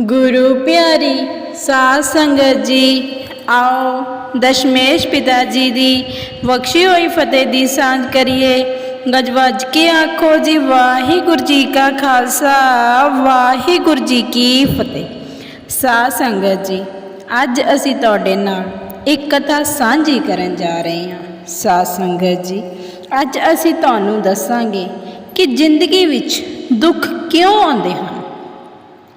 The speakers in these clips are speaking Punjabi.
ਗੁਰੂ ਪਿਆਰੀ ਸਾਧ ਸੰਗਤ ਜੀ, ਆਓ ਦਸ਼ਮੇਸ਼ ਪਿਤਾ ਜੀ ਦੀ ਬਖਸ਼ੀ ਹੋਈ ਫਤਿਹ ਦੀ ਸਾਂਝ ਕਰੀਏ। ਗਜਵੱਜ ਕੇ ਆਖੋ ਜੀ, ਵਾਹਿਗੁਰੂ ਜੀ ਕਾ ਖਾਲਸਾ, ਵਾਹਿਗੁਰੂ ਜੀ ਕੀ ਫਤਿਹ। ਸਾਧ ਸੰਗਤ ਜੀ, ਅੱਜ ਅਸੀਂ ਤੁਹਾਡੇ ਨਾਲ ਇੱਕ ਕਥਾ ਸਾਂਝੀ ਕਰਨ ਜਾ ਰਹੇ ਹਾਂ। ਸਾਧ ਸੰਗਤ ਜੀ, ਅੱਜ ਅਸੀਂ ਤੁਹਾਨੂੰ ਦੱਸਾਂਗੇ ਕਿ ਜ਼ਿੰਦਗੀ ਵਿੱਚ ਦੁੱਖ ਕਿਉਂ ਆਉਂਦੇ ਹਨ?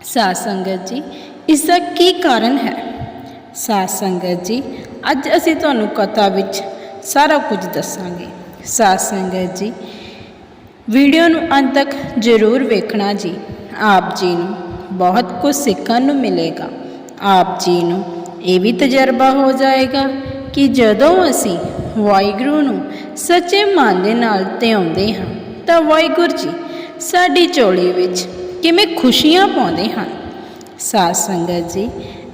ਸਾਧ ਸੰਗਤ ਜੀ ਇਸ ਦਾ ਕੀ ਕਾਰਨ ਹੈ? ਸਾਧ ਸੰਗਤ ਜੀ, ਅੱਜ ਅਸੀਂ ਤੁਹਾਨੂੰ ਕਥਾ ਵਿੱਚ ਸਾਰਾ ਕੁਝ ਦੱਸਾਂਗੇ। ਸਾਧ ਸੰਗਤ ਜੀ, ਵੀਡੀਓ ਨੂੰ ਅੰਤ ਤੱਕ ਜ਼ਰੂਰ ਵੇਖਣਾ ਜੀ। ਆਪ ਜੀ ਨੂੰ ਬਹੁਤ ਕੁਝ ਸਿੱਖਣ ਨੂੰ ਮਿਲੇਗਾ। ਆਪ ਜੀ ਨੂੰ ਇਹ ਵੀ ਤਜਰਬਾ ਹੋ ਜਾਏਗਾ ਕਿ ਜਦੋਂ ਅਸੀਂ ਵਾਹਿਗੁਰੂ ਨੂੰ ਸੱਚੇ ਮਨ ਦੇ ਨਾਲ ਧਿਆਉਂਦੇ ਹਾਂ, ਤਾਂ ਵਾਹਿਗੁਰੂ ਜੀ, ਸਾਡੀ ਝੋਲੀ ਵਿੱਚ ਕਿਵੇਂ ਖੁਸ਼ੀਆਂ ਪਾਉਂਦੇ ਹਨ ਸਾਧ ਸੰਗਤ ਜੀ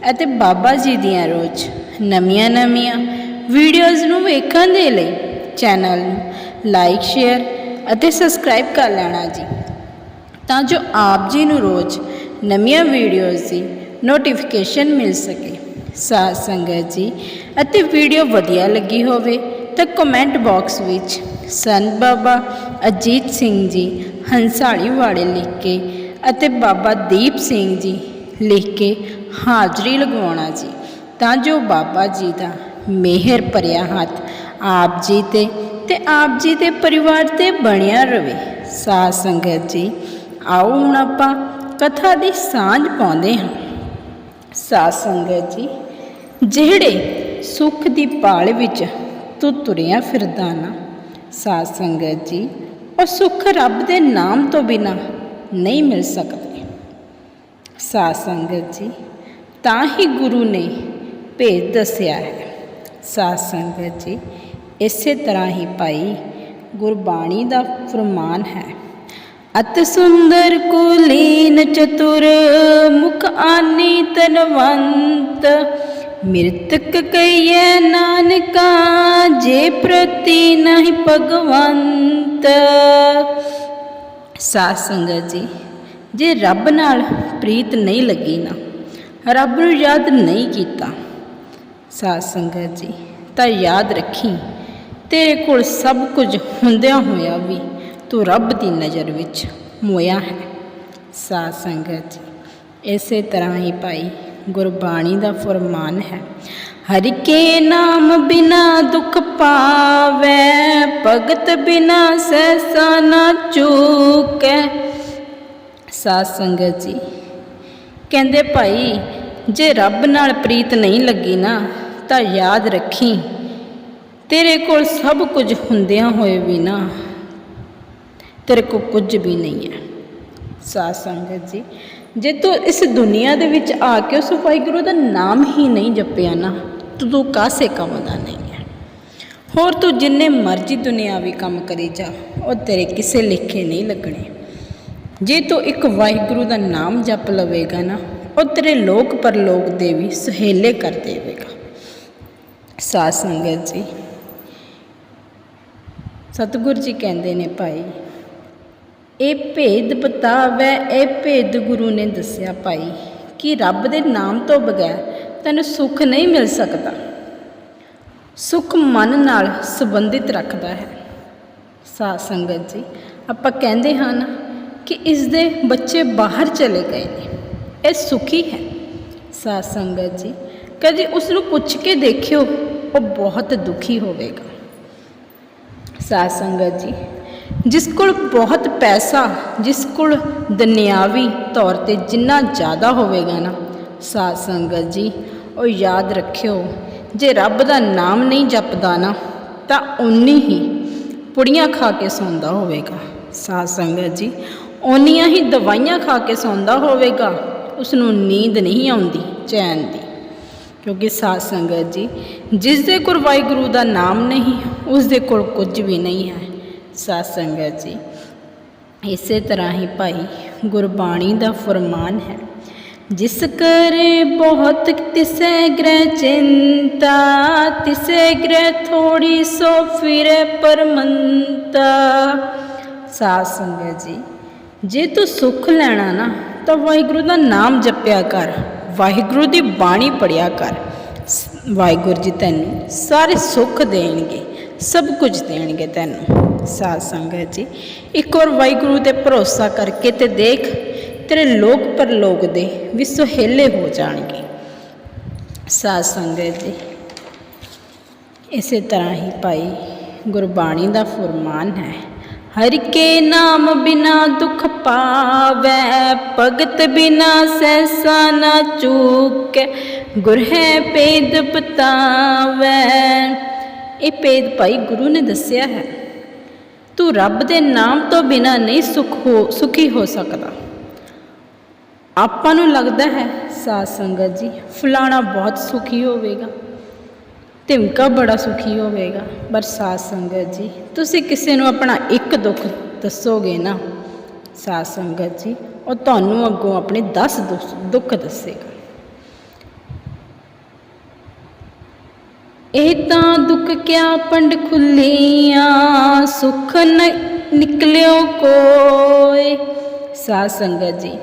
ਅਤੇ ਬਾਬਾ ਜੀ ਦੀਆਂ ਰੋਜ਼ ਨਵੀਆਂ ਨਵੀਆਂ ਵੀਡੀਓਜ਼ ਨੂੰ ਵੇਖਣ ਦੇ ਲਈ ਚੈਨਲ ਨੂੰ ਲਾਈਕ ਸ਼ੇਅਰ ਅਤੇ ਸਬਸਕ੍ਰਾਈਬ ਕਰ ਲੈਣਾ ਜੀ। ਤਾਂ ਜੋ ਆਪ ਜੀ ਨੂੰ ਰੋਜ਼ ਨਵੀਆਂ ਵੀਡੀਓਜ਼ ਦੀ ਨੋਟੀਫਿਕੇਸ਼ਨ ਮਿਲ ਸਕੇ। ਸਾਧ ਸੰਗਤ ਜੀ ਅਤੇ ਵੀਡੀਓ ਵਧੀਆ ਲੱਗੀ ਹੋਵੇ ਤਾਂ ਕਮੈਂਟ ਬਾਕਸ ਵਿੱਚ ਸੰਤ ਬਾਬਾ ਅਜੀਤ ਸਿੰਘ ਜੀ ਹੰਸਾਲੀ ਵਾਲੇ ਲਿਖ ਕੇ ਅਤੇ ਬਾਬਾ ਦੀਪ ਸਿੰਘ ਜੀ ਲਿਖ ਕੇ ਹਾਜ਼ਰੀ ਲਗਵਾਉਣਾ ਜੀ। ਤਾਂ ਜੋ ਬਾਬਾ ਜੀ ਦਾ ਮਿਹਰ ਭਰਿਆ ਹੱਥ ਆਪ ਜੀ ਤੇ ਤੇ ਆਪ ਜੀ ਦੇ ਪਰਿਵਾਰ ਤੇ ਬਣਿਆ ਰਵੇ। ਸਾਧ ਸੰਗਤ ਜੀ, ਆਓ ਹੁਣ ਆਪਾਂ ਕਥਾ ਦੀ ਸਾਂਝ ਪਾਉਂਦੇ ਹਾਂ। ਸਾਧ ਸੰਗਤ ਜੀ, ਜਿਹੜੇ ਸੁੱਖ ਦੀ ਪਾਲ ਵਿੱਚ ਤੂੰ ਤੁਰਿਆ ਫਿਰਦਾ ਨਾ, ਸਾਧ ਸੰਗਤ ਜੀ, ਉਹ ਸੁੱਖ ਰੱਬ ਦੇ ਨਾਮ ਤੋਂ ਬਿਨਾ ਨਹੀਂ ਮਿਲ ਸਕਦੇ। ਸਾਧ ਸੰਗਤ ਜੀ, ਤਾਂ ਹੀ ਗੁਰੂ ਨੇ ਭੇਦ ਦੱਸਿਆ ਹੈ। ਸਾਧ ਸੰਗਤ ਜੀ, ਇਸੇ ਤਰ੍ਹਾਂ ਹੀ ਭਾਈ, ਗੁਰਬਾਣੀ ਦਾ ਫਰਮਾਨ ਹੈ। ਅਤ ਸੁੰਦਰ ਕੁਲੀਨ ਚਤੁਰ, ਮੁਖ ਆਨੀ ਤਨਵੰਤ, ਮਿਰਤਕ ਕਈਐ ਨਾਨਕਾ, ਜੇ ਪ੍ਰਤੀ ਨਹੀਂ ਭਗਵੰਤ। ਸਾਧ ਸੰਗਤ ਜੀ, ਜੇ ਰੱਬ ਨਾਲ ਪ੍ਰੀਤ ਨਹੀਂ ਲੱਗੀ ਨਾ, ਰੱਬ ਨੂੰ ਯਾਦ ਨਹੀਂ ਕੀਤਾ। ਸਾਧ ਸੰਗਤ ਜੀ, ਤਾਂ ਯਾਦ ਰੱਖੀ, ਤੇਰੇ ਕੋਲ ਸਭ ਕੁਝ ਹੁੰਦਿਆਂ ਹੋਇਆ ਵੀ ਤੂੰ ਰੱਬ ਦੀ ਨਜ਼ਰ ਵਿੱਚ ਮੋਇਆ ਹੈ। ਸਾਧ ਸੰਗਤ ਜੀ, ਇਸੇ ਤਰ੍ਹਾਂ ਹੀ ਭਾਈ, ਗੁਰਬਾਣੀ ਦਾ ਫਰਮਾਨ ਹੈ, ਹਰਿ ਕੇ ਨਾਮ ਬਿਨਾ ਦੁਖ ਪਾਵੇ, ਭਗਤ ਬਿਨਾ ਸਹਿਸਾ ਨਾ ਕਹਿ ਸਾਧ ਸੰਗਤ ਜੀ, ਕਹਿੰਦੇ ਭਾਈ, ਜੇ ਰੱਬ ਨਾਲ ਪ੍ਰੀਤ ਨਹੀਂ ਲੱਗੀ ਨਾ, ਤਾਂ ਯਾਦ ਰੱਖੀ। ਤੇਰੇ ਕੋਲ ਸਭ ਕੁਝ ਹੁੰਦਿਆਂ ਹੋਏ ਵੀ ਨਾ, ਤੇਰੇ ਕੋਲ ਕੁਝ ਵੀ ਨਹੀਂ ਹੈ। ਸਾਧ ਸੰਗਤ ਜੀ, ਜੇ ਤੂੰ ਇਸ ਦੁਨੀਆ ਦੇ ਵਿੱਚ ਆ ਕੇ ਉਸ ਵਾਹਿਗੁਰੂ ਦਾ ਨਾਮ ਹੀ ਨਹੀਂ ਜਪਿਆ ਨਾ ਤੂੰ ਤੂੰ ਕਾਸੇ ਕੰਮ ਦਾ ਨਹੀਂ? ਹੋਰ ਤੂੰ ਜਿੰਨੇ ਮਰਜ਼ੀ ਦੁਨਿਆਵੀ ਕੰਮ ਕਰੀ ਜਾ, ਉਹ ਤੇਰੇ ਕਿਸੇ ਲੇਖੇ ਨਹੀਂ ਲੱਗਣੇ। ਜੇ ਤੂੰ ਇੱਕ ਵਾਹਿਗੁਰੂ ਦਾ ਨਾਮ ਜਪ ਲਵੇਗਾ ਨਾ, ਉਹ ਤੇਰੇ ਲੋਕ ਪਰਲੋਕ ਦੇ ਵੀ ਸੁਹੇਲੇ ਕਰ ਦੇਵੇਗਾ। ਸਾਧ ਸੰਗਤ ਜੀ, ਸਤਿਗੁਰ ਜੀ ਕਹਿੰਦੇ ਨੇ ਭਾਈ, ਇਹ ਭੇਦ ਬਤਾਵੇ, ਇਹ ਭੇਦ ਗੁਰੂ ਨੇ ਦੱਸਿਆ ਭਾਈ, ਕਿ ਰੱਬ ਦੇ ਨਾਮ ਤੋਂ ਬਗੈਰ ਤੈਨੂੰ ਸੁੱਖ ਨਹੀਂ ਮਿਲ ਸਕਦਾ। ਸੁੱਖ ਮਨ ਨਾਲ ਸੰਬੰਧਿਤ ਰੱਖਦਾ ਹੈ। ਸਾਧ ਸੰਗਤ ਜੀ, ਆਪਾਂ ਕਹਿੰਦੇ ਹਨ ਕਿ ਇਸ ਦੇ ਬੱਚੇ ਬਾਹਰ ਚਲੇ ਗਏ ਨੇ, ਇਹ ਸੁਖੀ ਹੈ। ਸਾਧ ਸੰਗਤ ਜੀ, ਕਦੇ ਉਸ ਨੂੰ ਪੁੱਛ ਕੇ ਦੇਖਿਓ, ਉਹ ਬਹੁਤ ਦੁਖੀ ਹੋਵੇਗਾ। ਸਾਧ ਸੰਗਤ ਜੀ, ਜਿਸ ਕੋਲ ਬਹੁਤ ਪੈਸਾ, ਜਿਸ ਕੋਲ ਦੁਨਿਆਵੀ ਤੌਰ ਤੇ ਜਿੰਨਾ ਜ਼ਿਆਦਾ ਹੋਵੇਗਾ ਨਾ, ਸਾਧ ਸੰਗਤ ਜੀ, ਉਹ ਯਾਦ ਰੱਖਿਓ ਜੇ ਰੱਬ ਦਾ ਨਾਮ ਨਹੀਂ ਜਪਦਾ ਨਾ, ਤਾਂ ਉਨੀ ਹੀ ਪੁੜੀਆਂ ਖਾ ਕੇ ਸੌਂਦਾ ਹੋਵੇਗਾ। ਸਾਧ ਸੰਗਤ ਜੀ, ਓਨੀਆਂ ਹੀ ਦਵਾਈਆਂ ਖਾ ਕੇ ਸੌਂਦਾ ਹੋਵੇਗਾ ਉਸ ਨੂੰ ਨੀਂਦ ਨਹੀਂ ਆਉਂਦੀ ਚੈਨ ਦੀ। ਕਿਉਂਕਿ ਸਾਧ ਸੰਗਤ ਜੀ, ਜਿਸ ਦੇ ਕੋਲ ਵਾਹਿਗੁਰੂ ਦਾ ਨਾਮ ਨਹੀਂ, ਉਸ ਦੇ ਕੋਲ ਕੁਝ ਵੀ ਨਹੀਂ ਹੈ। ਸਾਧ ਸੰਗਤ ਜੀ, ਇਸੇ ਤਰ੍ਹਾਂ ਹੀ ਭਾਈ ਗੁਰਬਾਣੀ ਦਾ ਫਰਮਾਨ ਹੈ ਜਿਸ ਕਰੇ ਬਹੁਤ, ਤਿਸੈ ਗ੍ਰਹਿ ਚਿੰਤਾ, ਤਿਸੈ ਗ੍ਰਹਿ ਥੋੜੀ ਸੋ ਫਿਰੇ ਪਰਮੰਤਾ। ਸਾਧ ਸੰਗਤ ਜੀ, ਜੇ ਤੂੰ ਸੁੱਖ ਲੈਣਾ ਨਾ, ਤਾਂ ਵਾਹਿਗੁਰੂ ਦਾ ਨਾਮ ਜਪਿਆ ਕਰ, ਵਾਹਿਗੁਰੂ ਦੀ ਬਾਣੀ ਪੜਿਆ ਕਰ। ਸ- ਵਾਹਿਗੁਰੂ ਜੀ ਤੈਨੂੰ ਸਾਰੇ ਸੁੱਖ ਦੇਣਗੇ, ਸਭ ਕੁਝ ਦੇਣਗੇ ਤੈਨੂੰ। ਸਾਧ ਸੰਗਤ ਜੀ, ਇੱਕ ਹੋਰ ਵਾਹਿਗੁਰੂ ਤੇ ਭਰੋਸਾ ਕਰਕੇ ਤੇ ਦੇਖ ਤੇਰੇ ਲੋਕ ਪਰਲੋਕ ਦੇ ਵੀ ਸੁਹੇਲੇ ਹੋ ਜਾਣਗੇ। ਸਾਧ ਸੰਗਤ ਜੀ, ਇਸੇ ਤਰ੍ਹਾਂ ਹੀ ਭਾਈ ਗੁਰਬਾਣੀ ਦਾ ਫਰਮਾਨ ਹੈ, ਹਰ ਕੇ ਨਾਮ ਬਿਨਾ ਦੁਖ ਪਾਵੈ, ਭਗਤ ਬਿਨਾ ਸੈਸਾ ਨਾ ਚੂਕੈ, ਗੁਰ ਹੈ ਪੇਦ ਪਤਾਵੈ। ਇਹ ਪੇਦ ਭਾਈ ਗੁਰੂ ਨੇ ਦੱਸਿਆ ਹੈ, ਤੂੰ ਰੱਬ ਦੇ ਨਾਮ ਤੋਂ ਬਿਨਾ ਨਹੀਂ ਸੁਖ ਹੋ, ਸੁਖੀ ਹੋ ਸਕਦਾ। ਆਪਾਂ ਨੂੰ ਲੱਗਦਾ ਹੈ, ਸਾਧ ਸੰਗਤ ਜੀ, ਫਲਾਣਾ ਬਹੁਤ ਸੁਖੀ ਹੋਵੇਗਾ, ਧਿਮਕਾ ਬੜਾ ਸੁਖੀ ਹੋਵੇਗਾ। ਪਰ ਸਾਧ ਸੰਗਤ ਜੀ, ਤੁਸੀਂ ਕਿਸੇ ਨੂੰ ਆਪਣਾ ਇੱਕ ਦੁੱਖ ਦੱਸੋਗੇ ਨਾ, ਸਾਧ ਸੰਗਤ ਜੀ, ਉਹ ਤੁਹਾਨੂੰ ਅੱਗੋਂ ਆਪਣੇ 10 ਦੁੱਖ ਦੱਸੇਗਾ। ਇਹ ਤਾਂ ਦੁੱਖ ਕਿਆ ਪੰਡ ਖੁੱਲੀਆਂ ਸੁਖ ਨ ਨਿਕਲਿਓ ਕੋਏ ਸਾਧ ਸੰਗਤ ਜੀ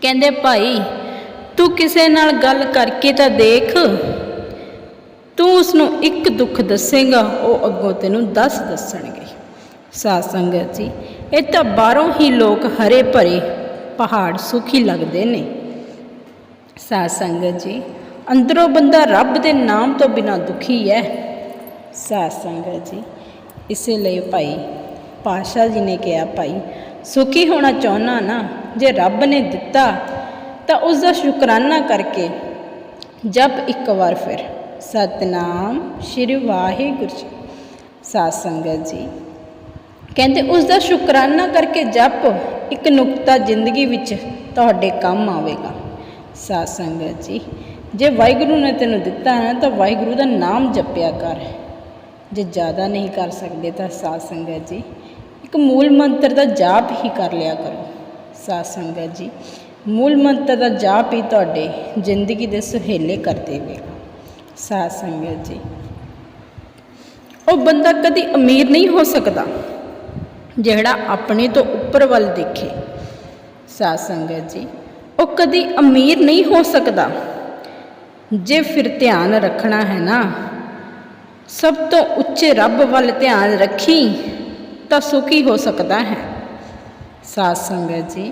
ਕਹਿੰਦੇ, ਭਾਈ, ਤੂੰ ਕਿਸੇ ਨਾਲ ਗੱਲ ਕਰਕੇ ਤਾਂ ਦੇਖ। ਤੂੰ ਉਸ ਨੂੰ ਇੱਕ ਦੁੱਖ ਦੱਸੇਗਾ, ਉਹ ਅੱਗੋਂ ਤੈਨੂੰ ਦੱਸ ਦੱਸਣਗੇ। ਸਾਧ ਸੰਗਤ ਜੀ, ਇਹ ਤਾਂ ਬਾਹਰੋਂ ਹੀ ਲੋਕ ਹਰੇ ਭਰੇ, ਪਹਾੜ ਸੁਖੀ ਲੱਗਦੇ ਨੇ। ਸਾਧ ਸੰਗਤ ਜੀ, ਅੰਦਰੋਂ ਬੰਦਾ ਰੱਬ ਦੇ ਨਾਮ ਤੋਂ ਬਿਨਾ ਦੁਖੀ ਹੈ ਸਾਧ ਸੰਗਤ ਜੀ, ਇਸੇ ਲਈ ਭਾਈ ਪਾਸ਼ਾ ਜੀ ਨੇ ਕਿਹਾ, ਭਾਈ, ਸੁਖੀ ਹੋਣਾ ਚਾਹੁੰਨਾ ਨਾ ਜੇ ਰੱਬ ਨੇ ਦਿੱਤਾ, ਤਾਂ ਉਸ ਦਾ ਸ਼ੁਕਰਾਨਾ ਕਰਕੇ ਜਪ ਇੱਕ ਵਾਰ ਫਿਰ। ਸਤਨਾਮ ਸ਼੍ਰੀ ਵਾਹਿਗੁਰੂ ਜੀ। ਸਾਧ ਸੰਗਤ ਜੀ, ਕਹਿੰਦੇ ਉਸ ਦਾ ਸ਼ੁਕਰਾਨਾ ਕਰਕੇ ਜਪ ਇੱਕ ਨੁਕਤਾ ਜ਼ਿੰਦਗੀ ਵਿੱਚ ਤੁਹਾਡੇ ਕੰਮ ਆਵੇਗਾ। ਸਾਧ ਸੰਗਤ ਜੀ, ਜੇ ਵਾਹਿਗੁਰੂ ਨੇ ਤੈਨੂੰ ਦਿੱਤਾ ਹੈ ਤਾਂ ਵਾਹਿਗੁਰੂ ਦਾ ਨਾਮ ਜਪਿਆ ਕਰ। ਜੇ ਜ਼ਿਆਦਾ ਨਹੀਂ ਕਰ ਸਕਦੇ ਤਾਂ ਸਾਧ ਸੰਗਤ ਜੀ, ਇੱਕ ਮੂਲ ਮੰਤਰ ਦਾ ਜਾਪ ਹੀ ਕਰ ਲਿਆ ਕਰੋ। ਸਾਧ ਸੰਗਤ ਜੀ, ਮੂਲ ਮੰਤਰ ਦਾ ਜਾਪ ਹੀ ਤੁਹਾਡੇ ਜ਼ਿੰਦਗੀ ਦੇ ਸੁਹੇਲੇ ਕਰ ਦੇਵੇਗਾ ਸਾਧ ਸੰਗਤ ਜੀ, ਉਹ ਬੰਦਾ ਕਦੀ ਅਮੀਰ ਨਹੀਂ ਹੋ ਸਕਦਾ, ਜਿਹੜਾ ਆਪਣੇ ਤੋਂ ਉੱਪਰ ਵੱਲ ਦੇਖੇ। ਸਾਧ ਸੰਗਤ ਜੀ, ਉਹ ਕਦੀ ਅਮੀਰ ਨਹੀਂ ਹੋ ਸਕਦਾ, ਜੇ ਫਿਰ ਧਿਆਨ ਰੱਖਣਾ ਹੈ ਨਾ, ਸਭ ਤੋਂ ਉੱਚੇ ਰੱਬ ਵੱਲ ਧਿਆਨ ਰੱਖੀ ਤਾਂ ਸੁਖੀ ਹੋ ਸਕਦਾ ਹੈ। ਸਾਧ ਸੰਗਤ ਜੀ,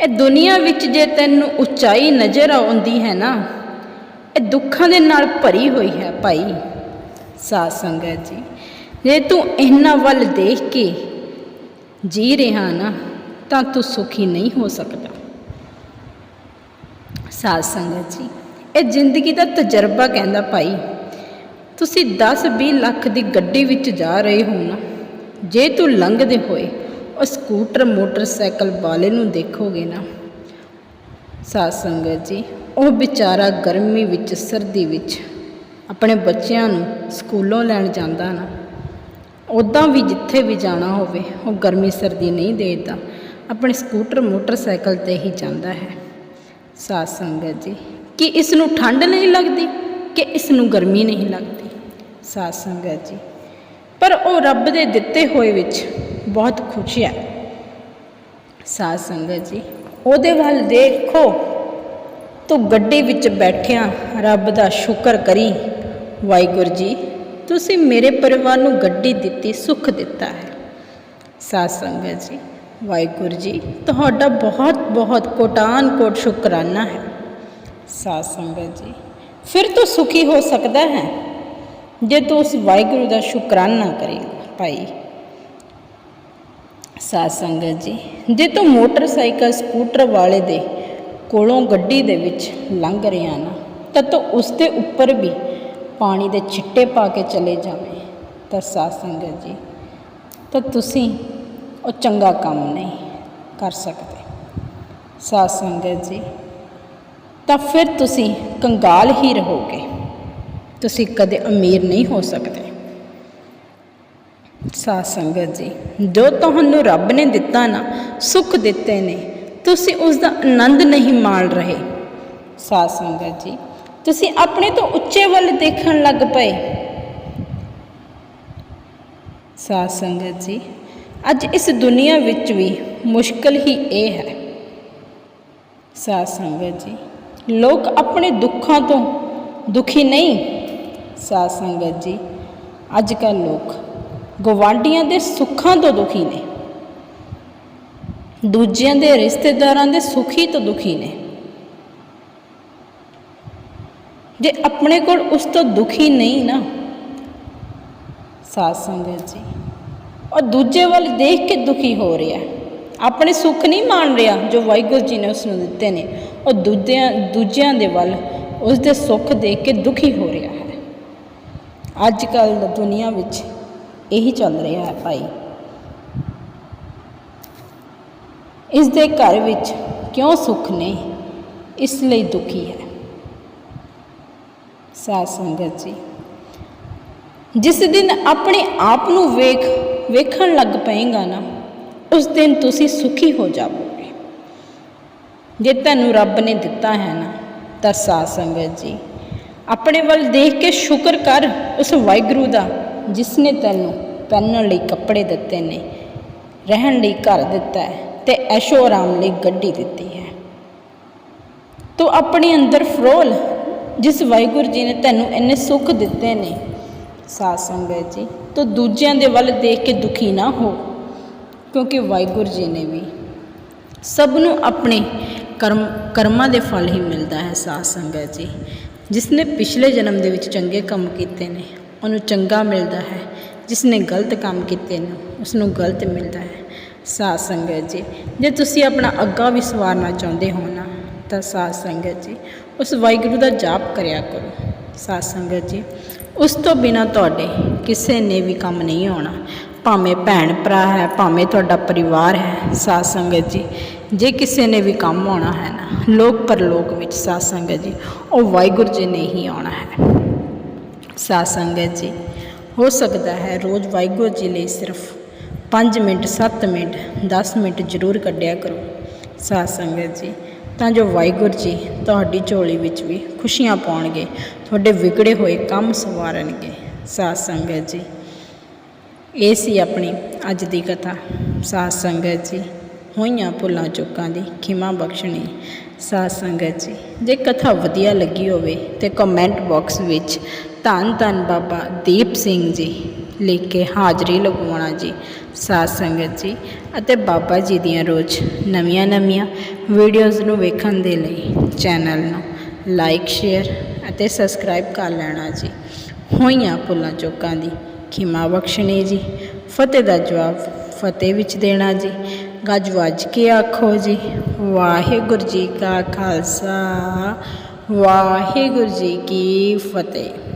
ਇਹ ਦੁਨੀਆ ਵਿੱਚ ਜੇ ਤੈਨੂੰ ਉਚਾਈ ਨਜ਼ਰ ਆਉਂਦੀ ਹੈ ਨਾ, ਇਹ ਦੁੱਖਾਂ ਦੇ ਨਾਲ ਭਰੀ ਹੋਈ ਹੈ ਭਾਈ। ਸਾਧ ਸੰਗਤ ਜੀ, ਜੇ ਤੂੰ ਇਹਨਾਂ ਵੱਲ ਦੇਖ ਕੇ ਜੀ ਰਿਹਾ ਨਾ, ਤਾਂ ਤੂੰ ਸੁਖੀ ਨਹੀਂ ਹੋ ਸਕਦਾ। ਸਾਧ ਸੰਗਤ ਜੀ, ਇਹ ਜ਼ਿੰਦਗੀ ਦਾ ਤਜਰਬਾ ਕਹਿੰਦਾ ਭਾਈ, ਤੁਸੀਂ 10-20 ਲੱਖ ਦੀ ਗੱਡੀ ਵਿੱਚ ਜਾ ਰਹੇ ਹੋ ਨਾ, ਜੇ ਤੂੰ ਲੰਘਦੇ ਹੋਏ ਉਹ ਸਕੂਟਰ, ਮੋਟਰਸਾਈਕਲ ਵਾਲੇ ਨੂੰ ਦੇਖੋਗੇ ਨਾ। ਸਾਧ ਸੰਗਤ ਜੀ, ਉਹ ਵਿਚਾਰਾ ਗਰਮੀ ਵਿੱਚ, ਸਰਦੀ ਵਿੱਚ ਆਪਣੇ ਬੱਚਿਆਂ ਨੂੰ ਸਕੂਲੋਂ ਲੈਣ ਜਾਂਦਾ ਨਾ। ਉੱਦਾਂ ਵੀ ਜਿੱਥੇ ਵੀ ਜਾਣਾ ਹੋਵੇ, ਉਹ ਗਰਮੀ, ਸਰਦੀ ਨਹੀਂ ਦੇਖਦਾ। ਆਪਣੇ ਸਕੂਟਰ, ਮੋਟਰਸਾਈਕਲ ਤੇ ਹੀ ਜਾਂਦਾ ਹੈ। ਸਾਧ ਸੰਗਤ ਜੀ, ਕਿ ਇਸ ਨੂੰ ਠੰਡ ਨਹੀਂ ਲੱਗਦੀ, ਕਿ ਇਸ ਨੂੰ ਗਰਮੀ ਨਹੀਂ ਲੱਗਦੀ। ਸਾਧ ਸੰਗਤ ਜੀ ਪਰ ਉਹ ਰੱਬ ਦੇ ਦਿੱਤੇ ਹੋਏ ਵਿੱਚ ਬਹੁਤ ਖੁਸ਼ ਹੈ। ਸਾਧ ਸੰਗਤ ਜੀ, ਉਹਦੇ ਵੱਲ ਦੇਖੋ। ਤੂੰ ਗੱਡੀ ਵਿੱਚ ਬੈਠਿਆ ਰੱਬ ਦਾ ਸ਼ੁਕਰ ਕਰੀ। ਵਾਹਿਗੁਰੂ ਜੀ, ਤੁਸੀਂ ਮੇਰੇ ਪਰਿਵਾਰ ਨੂੰ ਗੱਡੀ ਦਿੱਤੀ, ਸੁੱਖ ਦਿੱਤਾ ਹੈ। ਸਾਧ ਸੰਗਤ ਜੀ, ਵਾਹਿਗੁਰੂ ਜੀ, ਤੁਹਾਡਾ ਬਹੁਤ ਬਹੁਤ ਕੋਟਾਨ ਕੋਟ ਸ਼ੁਕਰਾਨਾ ਹੈ। ਸਾਧ ਸੰਗਤ ਜੀ, ਫਿਰ ਤੂੰ ਸੁਖੀ ਹੋ ਸਕਦਾ ਹੈ। ਜੇ ਤੂੰ ਉਸ ਵਾਹਿਗੁਰੂ ਦਾ ਸ਼ੁਕਰਾਨਾ ਕਰੇਗਾ ਭਾਈ। ਸਾਧ ਸੰਗਤ ਜੀ, ਜੇ ਤੂੰ ਮੋਟਰਸਾਈਕਲ ਸਕੂਟਰ ਵਾਲੇ ਦੇ ਕੋਲੋਂ ਗੱਡੀ ਦੇ ਵਿੱਚ ਲੰਘ ਰਿਹਾ ਨਾ, ਤਾਂ ਤੂੰ ਉਸ ਦੇ ਉੱਪਰ ਵੀ ਪਾਣੀ ਦੇ ਛਿੱਟੇ ਪਾ ਕੇ ਚਲੇ ਜਾਵੇਂ। ਤਾਂ ਸਾਧ ਸੰਗਤ ਜੀ, ਤਾਂ ਤੁਸੀਂ ਉਹ ਚੰਗਾ ਕੰਮ ਨਹੀਂ ਕਰ ਸਕਦੇ। ਸਾਧ ਸੰਗਤ ਜੀ, ਤਾਂ ਫਿਰ ਤੁਸੀਂ ਕੰਗਾਲ ਹੀ ਰਹੋਗੇ ਤੁਸੀਂ ਕਦੇ ਅਮੀਰ ਨਹੀਂ ਹੋ ਸਕਦੇ। ਸਾਧ ਸੰਗਤ ਜੀ, ਜੋ ਤੁਹਾਨੂੰ ਰੱਬ ਨੇ ਦਿੱਤਾ ਨਾ, ਸੁੱਖ ਦਿੱਤੇ ਨੇ, ਤੁਸੀਂ ਉਸ ਦਾ ਆਨੰਦ ਨਹੀਂ ਮਾਣ ਰਹੇ। ਸਾਧ ਸੰਗਤ ਜੀ, ਤੁਸੀਂ ਆਪਣੇ ਤੋਂ ਉੱਚੇ ਵੱਲ ਦੇਖਣ ਲੱਗ ਪਏ। ਸਾਧ ਸੰਗਤ ਜੀ, ਅੱਜ ਇਸ ਦੁਨੀਆ ਵਿੱਚ ਵੀ ਮੁਸ਼ਕਲ ਹੀ ਇਹ ਹੈ। ਸਾਧ ਸੰਗਤ ਜੀ, ਲੋਕ ਆਪਣੇ ਦੁੱਖਾਂ ਤੋਂ ਦੁਖੀ ਨਹੀਂ ਸਾਧ ਸੰਗਤ ਜੀ, ਅੱਜ ਕੱਲ੍ਹ ਲੋਕ ਗਵਾਂਢੀਆਂ ਦੇ ਸੁੱਖਾਂ ਤੋਂ ਦੁਖੀ ਨੇ। ਦੂਜਿਆਂ ਦੇ ਰਿਸ਼ਤੇਦਾਰਾਂ ਦੇ ਸੁਖੀ ਤੋਂ ਦੁਖੀ ਨੇ। ਜੇ ਆਪਣੇ ਕੋਲ ਉਸ ਤੋਂ ਦੁਖੀ ਨਹੀਂ ਨਾ, ਸਾਧ ਸੰਗਤ ਜੀ, ਉਹ ਦੂਜੇ ਵੱਲ ਦੇਖ ਕੇ ਦੁਖੀ ਹੋ ਰਿਹਾ ਆਪਣੇ ਸੁੱਖ ਨਹੀਂ ਮਾਣ ਰਿਹਾ ਜੋ ਵਾਹਿਗੁਰੂ ਜੀ ਨੇ ਉਸ ਨੂੰ ਦਿੱਤੇ ਨੇ। ਉਹ ਦੂਜਿਆਂ ਦੂਜਿਆਂ ਦੇ ਵੱਲ, ਉਸ ਦੇ ਸੁੱਖ ਦੇਖ ਕੇ ਦੁਖੀ ਹੋ ਰਿਹਾ ਹੈ। ਅੱਜ ਕੱਲ੍ਹ ਦੁਨੀਆ ਵਿੱਚ ਇਹੀ ਚੱਲ ਰਿਹਾ ਹੈ ਭਾਈ। ਇਸ ਦੇ ਘਰ ਵਿੱਚ ਕਿਉਂ ਸੁੱਖ ਨਹੀਂ ਇਸ ਲਈ ਦੁਖੀ ਹੈ। ਸਾਧ ਸੰਗਤ ਜੀ, ਜਿਸ ਦਿਨ ਆਪਣੇ ਆਪ ਨੂੰ ਵੇਖ, ਵੇਖਣ ਲੱਗ ਪਏਗਾ ਨਾ, ਉਸ ਦਿਨ ਤੁਸੀਂ ਸੁਖੀ ਹੋ ਜਾਵੋਗੇ। ਜੇ ਤੁਹਾਨੂੰ ਰੱਬ ਨੇ ਦਿੱਤਾ ਹੈ ਨਾ, ਤਾਂ ਸਾਧ ਸੰਗਤ ਜੀ ਆਪਣੇ ਵੱਲ ਦੇਖ ਕੇ ਸ਼ੁਕਰ ਕਰ ਉਸ ਵਾਹਿਗੁਰੂ ਦਾ ਜਿਸ ਨੇ ਤੈਨੂੰ ਪਹਿਨਣ ਲਈ ਕੱਪੜੇ ਦਿੱਤੇ ਨੇ, ਰਹਿਣ ਲਈ ਘਰ ਦਿੱਤਾ ਹੈ ਤੇ ਐਸ਼ੋ ਆਰਾਮ ਲਈ ਗੱਡੀ ਦਿੱਤੀ ਹੈ। ਤੂੰ ਆਪਣੇ ਅੰਦਰ ਫਰੋਲ, ਜਿਸ ਵਾਹਿਗੁਰੂ ਜੀ ਨੇ ਤੈਨੂੰ ਇੰਨੇ ਸੁੱਖ ਦਿੱਤੇ ਨੇ। ਸਾਧ ਸੰਗਤ ਜੀ, ਤੂੰ ਦੂਜਿਆਂ ਦੇ ਵੱਲ ਦੇਖ ਕੇ ਦੁਖੀ ਨਾ ਹੋ, ਕਿਉਂਕਿ ਵਾਹਿਗੁਰੂ ਜੀ ਨੇ ਵੀ ਸਭ ਨੂੰ ਆਪਣੇ ਕਰਮ, ਕਰਮਾਂ ਦੇ ਫਲ ਹੀ ਮਿਲਦਾ ਹੈ, ਸਾਧ ਸੰਗਤ ਜੀ। ਜਿਸ ਨੇ ਪਿਛਲੇ ਜਨਮ ਦੇ ਵਿੱਚ ਚੰਗੇ ਕੰਮ ਕੀਤੇ ਨੇ, ਉਹਨੂੰ ਚੰਗਾ ਮਿਲਦਾ ਹੈ। ਜਿਸ ਨੇ ਗਲਤ ਕੰਮ ਕੀਤੇ ਨੇ ਉਸ ਨੂੰ ਗਲਤ ਮਿਲਦਾ ਹੈ। ਸਾਧ ਸੰਗਤ ਜੀ, ਜੇ ਤੁਸੀਂ ਆਪਣਾ ਅੱਗਾ ਵੀ ਸਵਾਰਨਾ ਚਾਹੁੰਦੇ ਹੋ ਨਾ, ਤਾਂ ਸਾਧ ਸੰਗਤ ਜੀ, ਉਸ ਵਾਹਿਗੁਰੂ ਦਾ ਜਾਪ ਕਰਿਆ ਕਰੋ। ਸਾਧ ਸੰਗਤ ਜੀ, ਉਸ ਤੋਂ ਬਿਨਾ ਤੁਹਾਡੇ ਕਿਸੇ ਨੇ ਵੀ ਕੰਮ ਨਹੀਂ ਆਉਣਾ। ਭਾਵੇਂ ਭੈਣ ਭਰਾ ਹੈ, ਭਾਵੇਂ ਤੁਹਾਡਾ ਪਰਿਵਾਰ ਹੈ, ਸਾਧ ਸੰਗਤ ਜੀ ਜੇ ਕਿਸੇ ਨੇ ਵੀ ਕੰਮ ਆਉਣਾ ਹੈ ਨਾ, ਲੋਕ ਪਰਲੋਕ ਵਿੱਚ ਸਾਧ ਸੰਗਤ ਜੀ, ਉਹ ਵਾਹਿਗੁਰੂ ਜੀ ਨੇ ਹੀ ਆਉਣਾ ਹੈ। ਸਾਧ ਸੰਗਤ ਜੀ, ਹੋ ਸਕਦਾ ਹੈ ਰੋਜ਼ ਵਾਹਿਗੁਰੂ ਜੀ ਲਈ ਸਿਰਫ 5 ਮਿੰਟ 7 ਮਿੰਟ 10 ਮਿੰਟ ਜ਼ਰੂਰ ਕੱਢਿਆ ਕਰੋ। ਸਾਧ ਸੰਗਤ ਜੀ, ਤਾਂ ਜੋ ਵਾਹਿਗੁਰੂ ਜੀ ਤੁਹਾਡੀ ਝੋਲੀ ਵਿੱਚ ਵੀ ਖੁਸ਼ੀਆਂ ਪਾਉਣਗੇ, ਤੁਹਾਡੇ ਵਿਗੜੇ ਹੋਏ ਕੰਮ ਸਵਾਰਨਗੇ। ਸਾਧ ਸੰਗਤ ਜੀ, ਇਹ ਸੀ ਆਪਣੀ ਅੱਜ ਦੀ ਕਥਾ। ਸਾਧ ਸੰਗਤ ਜੀ ਹੋਈਆਂ ਭੁੱਲਾਂ ਚੁੱਕਾਂ ਦੀ ਖਿਮਾ ਬਖਸ਼ਣੀ। ਸਾਧ ਸੰਗਤ ਜੀ, ਜੇ ਕਥਾ ਵਧੀਆ ਲੱਗੀ ਹੋਵੇ ਤੇ ਕਮੈਂਟ ਬਾਕਸ ਵਿੱਚ ਧੰਨ ਧੰਨ ਬਾਬਾ ਦੀਪ ਸਿੰਘ ਜੀ ਲਿਖ ਕੇ ਹਾਜ਼ਰੀ ਲਗਵਾਉਣਾ ਜੀ। ਸਾਧ ਸੰਗਤ ਜੀ, ਅਤੇ ਬਾਬਾ ਜੀ ਦੀਆਂ ਰੋਜ਼ ਨਵੀਆਂ ਨਵੀਆਂ ਵੀਡੀਓਜ਼ ਨੂੰ ਵੇਖਣ ਦੇ ਲਈ ਚੈਨਲ ਨੂੰ ਲਾਈਕ ਸ਼ੇਅਰ ਅਤੇ ਸਬਸਕ੍ਰਾਈਬ ਕਰ ਲੈਣਾ ਜੀ। ਹੋਈਆਂ ਭੁੱਲਾਂ ਚੁੱਕਾਂ ਦੀ ਖਿਮਾ ਬਖਸ਼ਣੀ ਜੀ। ਫਤਿਹ ਦਾ ਜਵਾਬ ਫਤਿਹ ਵਿੱਚ ਦੇਣਾ ਜੀ। ਗੱਜ ਵੱਜ ਕੇ ਆਖੋ ਜੀ। ਵਾਹਿਗੁਰੂ ਜੀ ਕਾ ਖਾਲਸਾ ਵਾਹਿਗੁਰੂ ਜੀ ਕੀ ਫਤਿਹ।